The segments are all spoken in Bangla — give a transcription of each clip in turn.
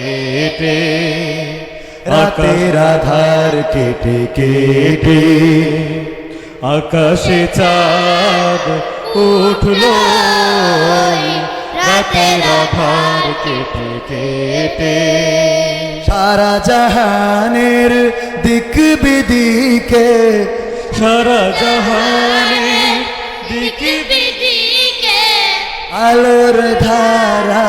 কেটে রাতের আধার কেটে কেটে। আকাশে চাঁদ উঠল রাতের আধার কেটে কেটে। সারা জাহানের দিক বিদিকে সারা জাহানে দিকে বিদিকে। আলোর ধারা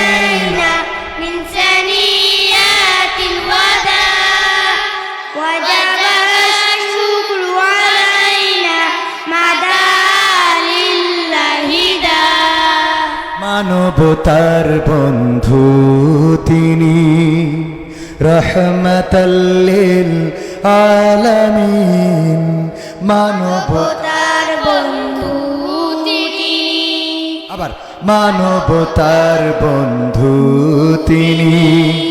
মানবতার বন্ধু তিনি। রহমতল্লিল আলামিন। মানব তার বন্ধু তিনি। আবার মানবতার বন্ধু তিনি।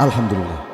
ما